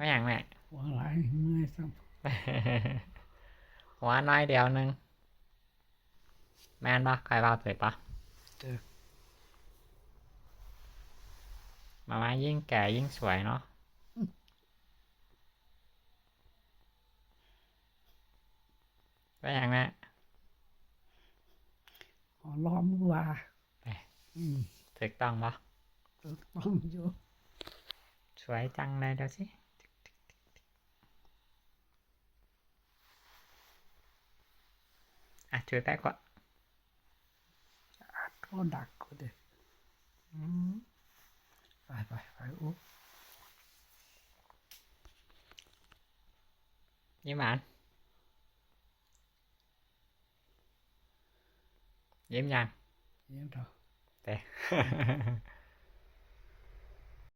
ไม่อย่างแม่หัวไหลายเมื่อยซ้หัวน้อยเดียวหนึง แม่นปะใครว่าเปิดปะำเจอมามายิ่งแก่ยิ่งสวยเนาะไม่อย่างแม่ขอล้อมว่าไปอืมถูกต้องปะถูกต้องอยู่สวยจังเลยเดี๋ยวสิ actually that one product đi ừ. phải phải phải uống. Nhưng mà anh? Dám nha dám rồi tè.